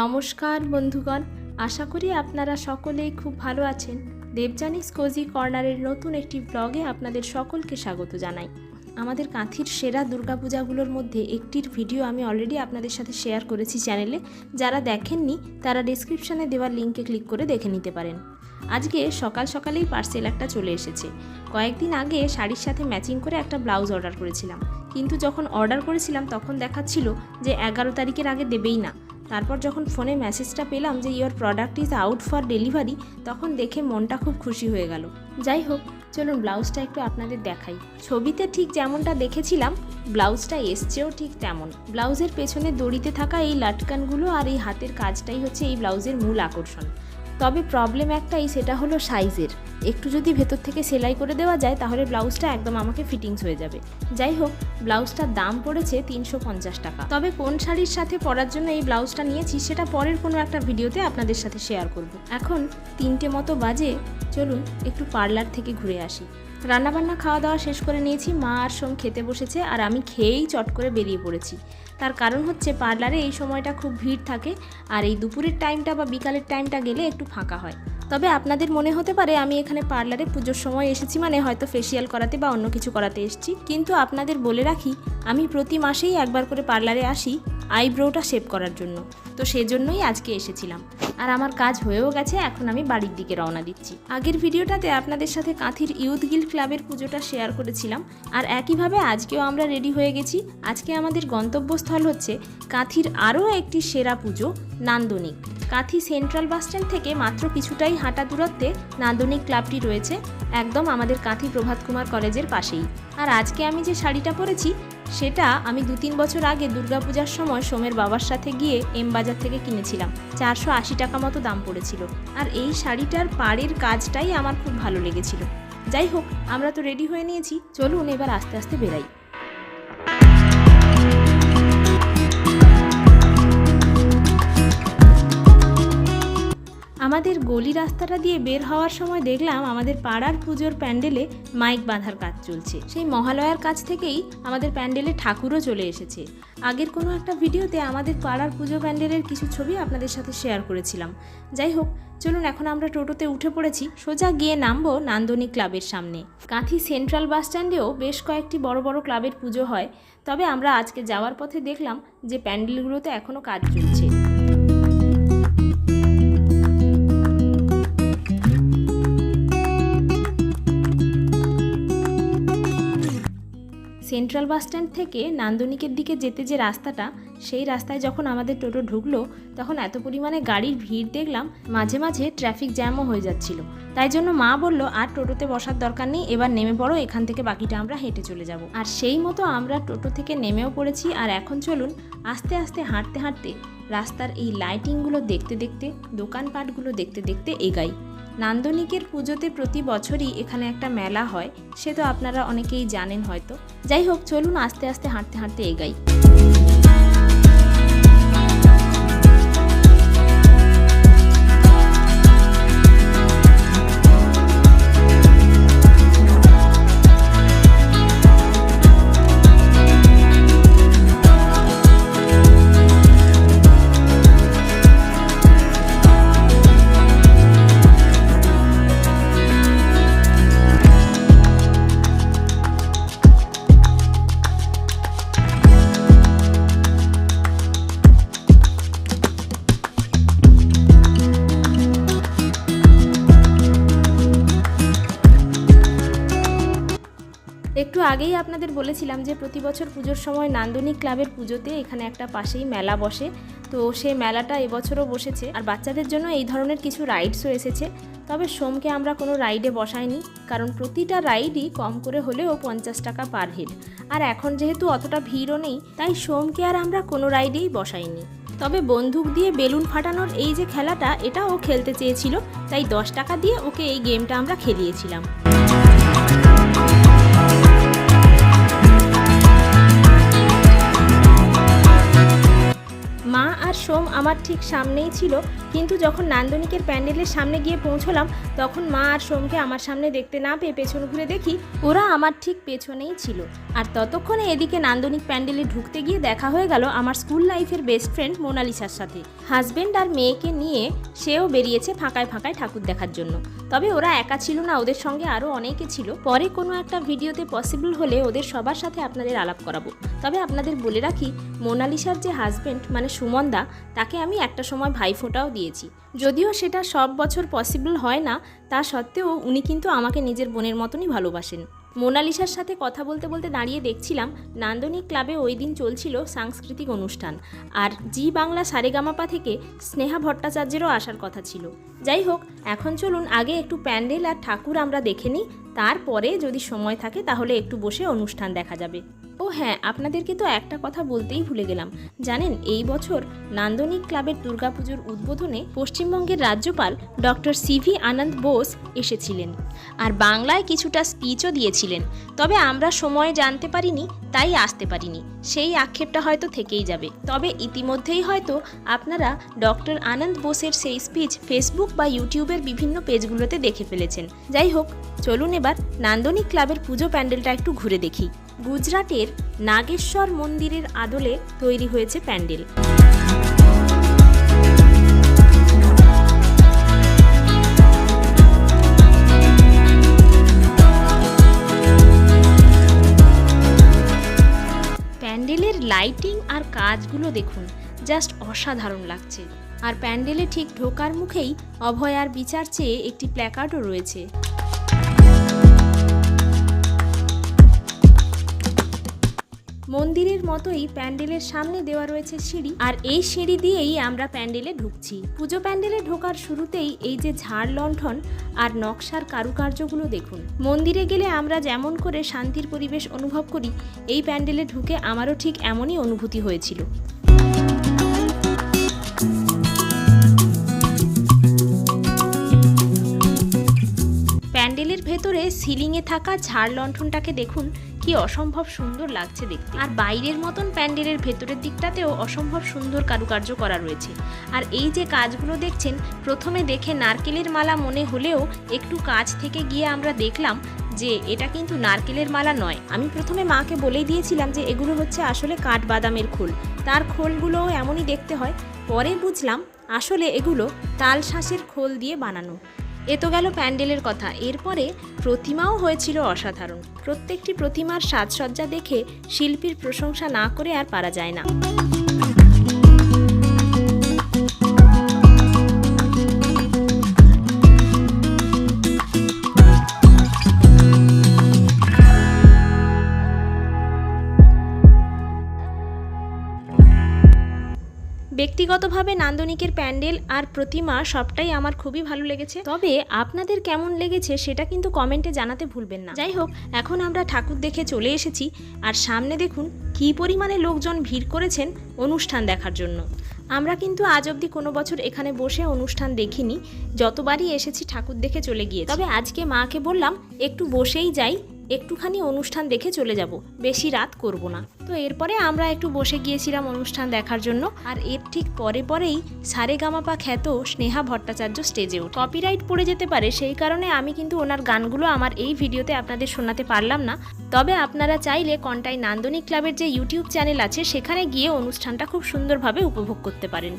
নমস্কার বন্ধুগণ, আশা করি আপনারা সকলেই খুব ভালো আছেন। দেবজানিস কোজি কর্নারের নতুন একটি ব্লগে আপনাদের সকলকে স্বাগত জানাই। আমাদের কাঁথির সেরা দুর্গাপূজাগুলোর মধ্যে একটির ভিডিও আমি অলরেডি আপনাদের সাথে শেয়ার করেছি চ্যানেলে যারা দেখেননি, তারা ডিসক্রিপশানে দেওয়ার লিঙ্কে ক্লিক করে দেখে নিতে পারেন। আজকে সকাল সকালেই পার্সেল একটা চলে এসেছে। কয়েকদিন আগে শাড়ির সাথে ম্যাচিং করে একটা ব্লাউজ অর্ডার করেছিলাম। কিন্তু যখন অর্ডার করেছিলাম, তখন দেখাচ্ছিল যে এগারো তারিখের আগে দেবেই না। তারপর যখন ফোনে মেসেজটা পেলাম যে your product is out for delivery তখন দেখে মনটা খুব খুশি হয়ে গেল। যাই হোক, চলুন ব্লাউজটা একটু আপনাদের দেখাই। ছবিতে ঠিক যেমনটা দেখেছিলাম, ব্লাউজটা এসছেও ঠিক তেমন। ব্লাউজের পেছনে দড়িতে থাকা এই লাটকানগুলো আর এই হাতের কাজটাই হচ্ছে এই ব্লাউজের মূল আকর্ষণ। তবে প্রবলেম একটাই, সেটা হলো সাইজের। একটু যদি ভেতর থেকে সেলাই করে দেওয়া যায়, তাহলে ব্লাউজটা একদম আমাকে ফিটিংস হয়ে যাবে। যাই হোক, ব্লাউজটার দাম পড়েছে তিনশো পঞ্চাশ টাকা। তবে কোন শাড়ির সাথে পরার জন্য এই ব্লাউজটা নিয়েছি, সেটা পরের কোনো একটা ভিডিওতে আপনাদের সাথে শেয়ার করব। এখন তিনটে মতো বাজে, চলুন একটু পার্লার থেকে ঘুরে আসি। রান্নাবান্না খাওয়া দাওয়া শেষ করে নিয়েছি, মা আর সোম খেতে বসেছে, আর আমি খেয়েই চট করে বেরিয়ে পড়েছি। তার কারণ হচ্ছে পার্লারে এই সময়টা খুব ভিড় থাকে আর এই দুপুরের টাইমটা বা বিকালের টাইমটা গেলে একটু ফাঁকা হয়। তবে আপনাদের মনে হতে পারে আমি এখানে পার্লারে পুজোর সময় এসেছি মানে হয়তো ফেসিয়াল করাতে বা অন্য কিছু করাতে এসেছি। কিন্তু আপনাদের বলে রাখি, আমি প্রতি মাসেই একবার করে পার্লারে আসি। আইব্রোটা শেপ করার জন্য। তো সেজন্যই আজকে এসেছিলাম। আর আমার কাজ হয়েও গেছে, এখন আমি বাড়ির দিকে রওনা দিচ্ছি। আগের ভিডিওটাতে আপনাদের সাথে কাঁথির ইউথ ক্লাবের পুজোটা শেয়ার করেছিলাম। আর একইভাবে আজকেও আমরা রেডি হয়ে গেছি। আজকে আমাদের গন্তব্যস্থল হচ্ছে কাঁথির আরও একটি সেরা পুজো, নান্দনিক। কাঁথি সেন্ট্রাল বাসস্ট্যান্ড থেকে মাত্র কিছুটাই হাঁটা দূরত্বে নান্দনিক ক্লাবটি রয়েছে একদম আমাদের কাঁথি প্রভাত কুমার কলেজের পাশেই। আর আজকে আমি যে শাড়িটা পরেছি, সেটা আমি দু তিন বছর আগে দুর্গাপূজার সময় সোমের বাবার সাথে গিয়ে এম বাজার থেকে কিনেছিলাম। চারশো আশি টাকা মতো দাম পড়েছিল। আর এই শাড়িটার পাড়ের কাজটাই আমার খুব ভালো লেগেছিল। যাই হোক, আমরা তো রেডি হয়ে নিয়েছি, চলুন এবার আস্তে আস্তে বেরাই। আমাদের গলি রাস্তাটা দিয়ে বের হওয়ার সময় দেখলাম আমাদের পাড়ার পুজোর প্যান্ডেলে মাইক বাঁধার কাজ চলছে। সেই মহালয়ার কাছ থেকেই আমাদের প্যান্ডেলে ঠাকুরও চলে এসেছে। আগের কোনো একটা ভিডিওতে আমাদের পাড়ার পুজো প্যান্ডেলের কিছু ছবি আপনাদের সাথে শেয়ার করেছিলাম। যাই হোক, চলুন এখন আমরা টোটোতে উঠে পড়েছি, সোজা গিয়ে নামবো নান্দনিক ক্লাবের সামনে। কাঁথি সেন্ট্রাল বাস স্ট্যান্ডেও বেশ কয়েকটি বড় বড় ক্লাবের পুজো হয়। তবে আমরা আজকে যাওয়ার পথে দেখলাম যে প্যান্ডেলগুলোতে এখনও কাজ চলছে। সেন্ট্রাল বাস স্ট্যান্ড থেকে নান্দনিকের দিকে যেতে যে রাস্তাটা, সেই রাস্তায় যখন আমাদের টোটো ঢুকলো, তখন এত পরিমাণে গাড়ির ভিড় দেখলাম, মাঝে মাঝে ট্রাফিক জ্যামও হয়ে যাচ্ছিল। তাই জন্য মা বলল, আর টোটোতে বসার দরকার নেই, এবার নেমে পড়ো, এখান থেকে বাকিটা আমরা হেঁটে চলে যাব। আর সেই মতো আমরা টোটো থেকে নেমেও পড়েছি, আর এখন চলুন, আস্তে আস্তে হাঁটতে হাঁটতে রাস্তার এই লাইটিংগুলো দেখতে দেখতে, দোকানপাটগুলো দেখতে দেখতে এগাই। নান্দনিকের পুজোতে প্রতি বছরই এখানে একটা মেলা হয়, সে তো আপনারা অনেকেই জানেন হয়তো। যাই হোক, চলুন আস্তে আস্তে হাঁটতে হাঁটতে এগাই। আগেই আপনাদের বলেছিলাম যে প্রতি বছর পুজোর সময় নান্দনিক ক্লাবের পুজোতে এখানে একটা পাশেই মেলা বসে। তো সেই মেলাটা এবছরও বসেছে। আর বাচ্চাদের জন্য এই ধরনের কিছু রাইডসও এসেছে। তবে সোমকে আমরা কোনো রাইডে বসাইনি। কারণ প্রতিটা রাইডই কম করে হলেও পঞ্চাশ টাকা পার হেড। আর এখন যেহেতু অতটা ভিড়ও নেই, তাই সোমকে আর আমরা কোনো রাইডেই বসাইনি। তবে বন্দুক দিয়ে বেলুন ফাটানোর এই যে খেলাটা এটা ও খেলতে চেয়েছিল। তাই দশ টাকা দিয়ে ওকে এই গেমটা আমরা খেলিয়েছিলাম। মা আর সোম আমার ঠিক সামনেই ছিল। কিন্তু যখন নান্দনিকের প্যান্ডেলের সামনে গিয়ে পৌঁছলাম, তখন মা আর সোমকে আমার সামনে দেখতে না পেয়ে পেছন ঘুরে দেখি ওরা আমার ঠিক পেছনেই ছিল। আর ততক্ষণে এদিকে নান্দনিক প্যান্ডেলে ঢুকতে গিয়ে দেখা হয়ে গেল আমার স্কুল লাইফের বেস্ট ফ্রেন্ড মোনালিসার সাথে। হাজবেন্ড আর মেয়েকে নিয়ে সেও বেরিয়েছে ফাঁকায় ফাঁকায় ঠাকুর দেখার জন্য। তবে ওরা একা ছিল না, ওদের সঙ্গে আরও অনেকে ছিল। পরে কোনো একটা ভিডিওতে পসিবল হলে ওদের সবার সাথে আপনাদের আলাপ করাবো। তবে আপনাদের বলে রাখি, মোনালিসার যে হাজবেন্ড মানে সুমনদা তাকে আমি একটা সময় ভাইফোঁটাও দিয়েছি। যদিও সেটা সব বছর পসিবল হয় না, তা সত্ত্বেও উনি কিন্তু আমাকে নিজের বোনের মতনই ভালোবাসেন। মোনালিসার সাথে কথা বলতে বলতে দাঁড়িয়ে দেখছিলাম, নান্দনিক ক্লাবে ওই দিন চলছিল সাংস্কৃতিক অনুষ্ঠান। আর জি বাংলা সারেগামাপা থেকে স্নেহা ভট্টাচার্যেরও আসার কথা ছিল। যাই হোক, এখন চলুন আগে একটু প্যান্ডেল আর ঠাকুর আমরা দেখে নিই, তারপরে যদি সময় থাকে তাহলে একটু বসে অনুষ্ঠান দেখা যাবে। ও হ্যাঁ আপনাদেরকে তো একটা কথা বলতেই ভুলে গেলাম। জানেন, এই বছর নান্দনিক ক্লাবের দুর্গাপুজোর উদ্বোধনে পশ্চিমবঙ্গের রাজ্যপাল ডক্টর সিভি আনন্দ বোস এসেছিলেন আর বাংলায় কিছুটা স্পিচও দিয়েছিলেন। তবে আমরা সময় জানতে পারিনি, তাই আসতে পারিনি। সেই আক্ষেপটা হয়তো থেকেই যাবে। তবে ইতিমধ্যেই হয়তো আপনারা ডক্টর আনন্দ বোসের সেই স্পিচ ফেসবুক বা ইউটিউবের বিভিন্ন পেজগুলোতে দেখে ফেলেছেন। যাই হোক, চলুন এবার নান্দনিক ক্লাবের পুজো প্যান্ডেলটা একটু ঘুরে দেখি। গুজরাটের নাগেশ্বর মন্দিরের আদলে তৈরি হয়েছে প্যান্ডেল। প্যান্ডেলের লাইটিং আর কাজগুলো দেখুন, জাস্ট অসাধারণ লাগছে। আর প্যান্ডেলে ঠিক ঢোকার মুখেই অভয় আর বিচার চেয়ে একটি প্ল্যাকার্ডও রয়েছে। মন্দিরের মতোই প্যান্ডেলের সামনে দেওয়া রয়েছে সিঁড়ি। আর এই সিঁড়ি দিয়েই আমরা প্যান্ডেলে ঢুকছি। পুজো প্যান্ডেলে ঢোকার শুরুতেই এই যে ঝাড় লণ্ঠন আর নকশার কারুকার্যগুলো দেখুন। মন্দিরে গেলে আমরা যেমন করে শান্তির পরিবেশ অনুভব করি, এই প্যান্ডেলে ঢুকে আমারও ঠিক এমনই অনুভূতি হয়েছিল। প্যান্ডেলের ভেতরে সিলিংয়ে থাকা ঝাড় লণ্ঠনটাকে দেখুন কি অসম্ভব সুন্দর লাগছে দেখতে। আর বাইরের মতন প্যান্ডেলের ভেতরের দিকটাতেও অসম্ভব সুন্দর কারুকার্য করা রয়েছে। আর এই যে কাজগুলো দেখছেন, প্রথমে দেখে নারকেলের মালা মনে হলেও একটু কাছ থেকে গিয়ে আমরা দেখলাম যে এটা কিন্তু নারকেলের মালা নয়। আমি প্রথমে মাকে বলেই দিয়েছিলাম যে এগুলো হচ্ছে আসলে কাঠবাদামের খোল। তার খোলগুলোও এমনই দেখতে হয়। পরে বুঝলাম আসলে এগুলো তাল শাঁসের খোল দিয়ে বানানো। এ তো গেল প্যান্ডেলের কথা। এরপরে প্রতিমাও হয়েছিল অসাধারণ। প্রত্যেকটি প্রতিমার সাজসজ্জা দেখে শিল্পীর প্রশংসা না করে আর পারা যায় না। ব্যক্তিগতভাবে নান্দনিকের প্যান্ডেল আর প্রতিমা সবটাই আমার খুবই ভালো লেগেছে। তবে আপনাদের কেমন লেগেছে সেটা কিন্তু কমেন্টে জানাতে ভুলবেন না। যাই হোক, এখন আমরা ঠাকুর দেখে চলে এসেছি আর সামনে দেখুন কী পরিমাণে লোকজন ভিড় করেছেন অনুষ্ঠান দেখার জন্য। আমরা কিন্তু আজ অবধি কোনো বছর এখানে বসে অনুষ্ঠান দেখিনি, যতবারই এসেছি ঠাকুর দেখে চলে গিয়ে তবে আজকে মাকে বললাম, একটু বসেই যাই একটুখানি অনুষ্ঠান দেখে চলে যাব, বেশি রাত করব না। তো এরপরে আমরা একটু বসে গিয়েছিলাম অনুষ্ঠান দেখার জন্য, আর এর ঠিক পরে পরেই সারে গামাপা খ্যাত স্নেহা ভট্টাচার্য স্টেজে উঠ কপিরাইট পড়ে যেতে পারে, সেই কারণে আমি কিন্তু ওনার গানগুলো আমার এই ভিডিওতে আপনাদের শোনাতে পারলাম না। তবে আপনারা চাইলে কন্টাই নান্দনিক ক্লাবের যে ইউটিউব চ্যানেল আছে, সেখানে গিয়ে অনুষ্ঠানটা খুব সুন্দরভাবে উপভোগ করতে পারেন।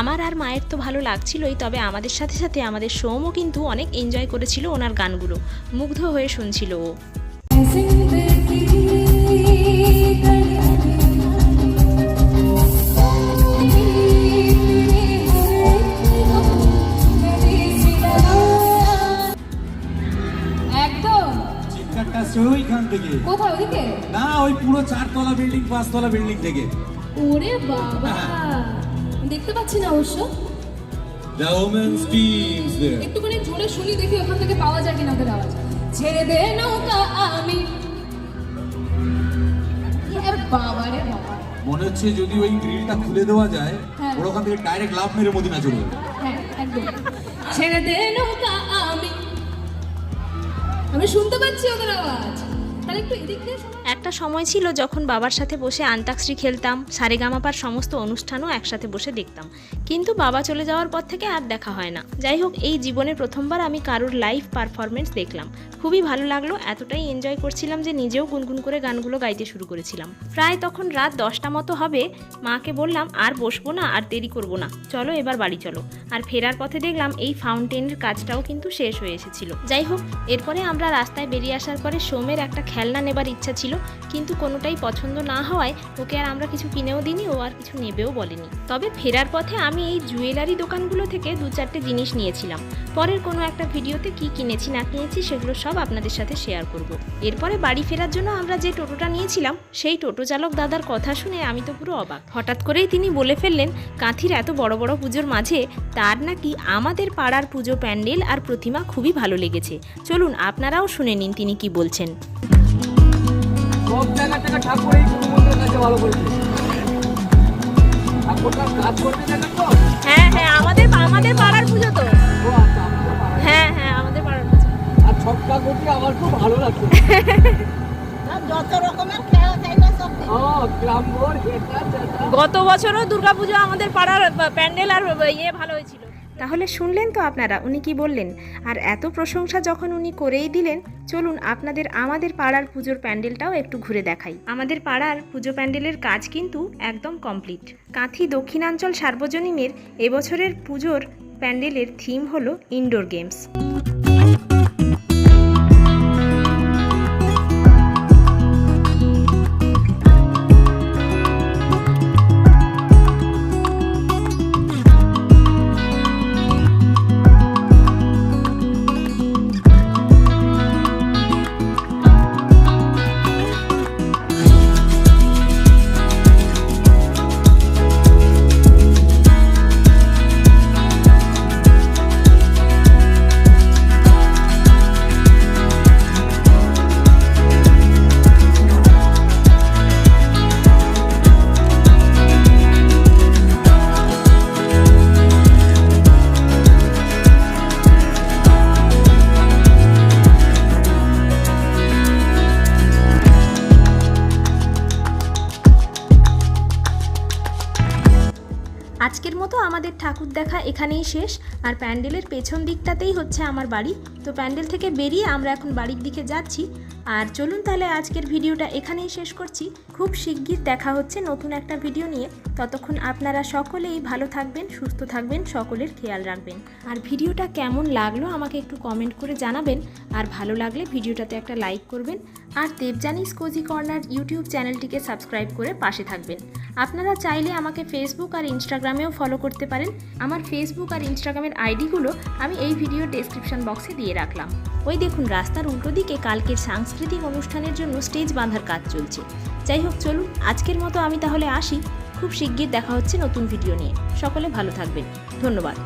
আমার আর মায়ের তো ভালো লাগছিলই তবে আমাদের সাথে সাথে আমাদের সোমও কিন্তু অনেক এনজয় করেছিল ওনার গানগুলো। মুগ্ধ হয়ে শুনছিল ও। ওইখান থেকে। কোথায় না ওই পুরো চারতলা বিল্ডিং পাঁচতলা বিল্ডিং থেকে। ওরে বাবা। দেখতে পাচ্ছি না অবশ্য। দ্য ওমেন্স টিমস দেয়ার একটুখানি জোরে শুনি দেখি ওখান থেকে পাওয়া যায় কিনা ওদের আওয়াজ। ছেড়ে দে নৌকা আমি। বাবা রে বাবা। মনে হচ্ছে যদি ওই গ্রিলটা খুলে দেওয়া যায় হ্যাঁ। ওর ওখান থেকে ডাইরেক্ট লাভ মেরে মদিনা চলে যাবে। হ্যাঁ একদম। ছেড়ে দে নৌকা আমি। আমি শুনতে পাচ্ছি ওদের আওয়াজ। একটা সময় ছিল যখন বাবার সাথে বসে আন্তাক্ষরি খেলতাম, সারেগামাপার সমস্ত অনুষ্ঠানও একসাথে বসে দেখতাম। কিন্তু বাবা চলে যাওয়ার পর থেকে আর দেখা হয় না। যাই হোক, এই জীবনে প্রথমবার আমি কারোর লাইভ পারফরমেন্স দেখলাম। খুবই ভালো লাগল, এতটাই এনজয় করছিলাম যে নিজেও গুনগুন করে গানগুলো গাইতে শুরু করেছিলাম। প্রায় তখন রাত দশটা মতো হবে, মাকে বললাম, আর বসবো না, আর দেরি করব না, চলো এবার বাড়ি চলো। আর ফেরার পথে দেখলাম এই ফাউন্টেনের কাজটাও কিন্তু শেষ হয়ে এসেছিল। যাই হোক, এরপরে আমরা রাস্তায় বেরিয়ে আসার পরে সোমের একটা খেলনা নেবার ইচ্ছা ছিল, কিন্তু কোনোটাই পছন্দ না হওয়ায় ওকে আর আমরা কিছু কিনেও দিইনি, ও আর কিছু নেবেও বলেনি। তবে ফেরার পথে আমি এই জুয়েলারি দোকানগুলো থেকে দু চারটে জিনিস নিয়েছিলাম। পরের কোনো একটা ভিডিওতে কি কিনেছি, না কিনেছি, সেগুলো সব আপনাদের সাথে শেয়ার করব। এরপরে বাড়ি ফেরার জন্য আমরা যে টোটোটা নিয়েছিলাম, সেই টোটো চালক দাদার কথা শুনে আমি তো পুরো অবাক। হঠাৎ করেই তিনি বলে ফেললেন, কাঁথির এত বড় বড় পুজোর মাঝে তার নাকি আমাদের পাড়ার পুজো প্যান্ডেল আর প্রতিমা খুবই ভালো লেগেছে। চলুন আপনারাও শুনে নিন তিনি কি বলছেন। ঠাকুর ভালো করেছে হ্যাঁ হ্যাঁ আমাদের আমাদের পাড়ার পুজো তো। হ্যাঁ হ্যাঁ আমাদের পাড়ার পুজো। আর ছক্কা গুটি আমার খুব ভালো লাগছে। যত রকমের খেলা চাইলে সব সেটা গত বছরও দুর্গাপুজো আমাদের পাড়ার প্যান্ডেল আর ইয়ে ভালো হয়েছিল। তাহলে শুনলেন তো আপনারা, উনি কি বললেন? আর এত প্রশংসা যখন উনি করেই দিলেন, চলুন আপনাদের আমাদের পাড়ার পুজোর প্যান্ডেলটাও একটু ঘুরে দেখাই। আমাদের পাড়ার পুজো প্যান্ডেলের কাজ কিন্তু একদম কমপ্লিট। কাঁথি দক্ষিণাঞ্চল সার্বজনীনের এবছরের পুজোর প্যান্ডেলের থিম হলো ইনডোর গেমস আজকের মতো আমাদের ঠাকুর দেখা এখানেই শেষ। আর প্যান্ডেলের পেছন দিকটাতেই হচ্ছে আমার বাড়ি। তো প্যান্ডেল থেকে বেরিয়ে আমরা এখন বাড়ির দিকে যাচ্ছি। আর চলুন তাহলে আজকের ভিডিওটা এখানেই শেষ করছি। খুব শিগগির দেখা হচ্ছে নতুন একটা ভিডিও নিয়ে। ততক্ষণ আপনারা সকলেই ভালো থাকবেন, সুস্থ থাকবেন, সকলের খেয়াল রাখবেন। আর ভিডিওটা কেমন লাগল আমাকে একটু কমেন্ট করে জানাবেন। আর ভালো লাগলে ভিডিওটাতে একটা লাইক করবেন। আর দেবজানিস কোজি কর্নার ইউটিউব চ্যানেলটিকে সাবস্ক্রাইব করে পাশে থাকবেন। আপনারা চাইলে আমাকে ফেসবুক আর ইনস্টাগ্রামেও ফলো করতে পারেন। আমার ফেসবুক আর ইনস্টাগ্রামের আইডিগুলো আমি এই ভিডিও ডেসক্রিপশন বক্সে দিয়ে রাখলাম। ওই দেখুন, রাস্তার উল্টো দিকে কালকের সাংস্কৃতিক অনুষ্ঠানের জন্য স্টেজ বাঁধার কাজ চলছে। যাই হোক, চলুন, আজকের মতো আমি তাহলে আসি। খুব শিগগির দেখা হচ্ছে নতুন ভিডিও নিয়ে। সকলে ভালো থাকবেন। ধন্যবাদ।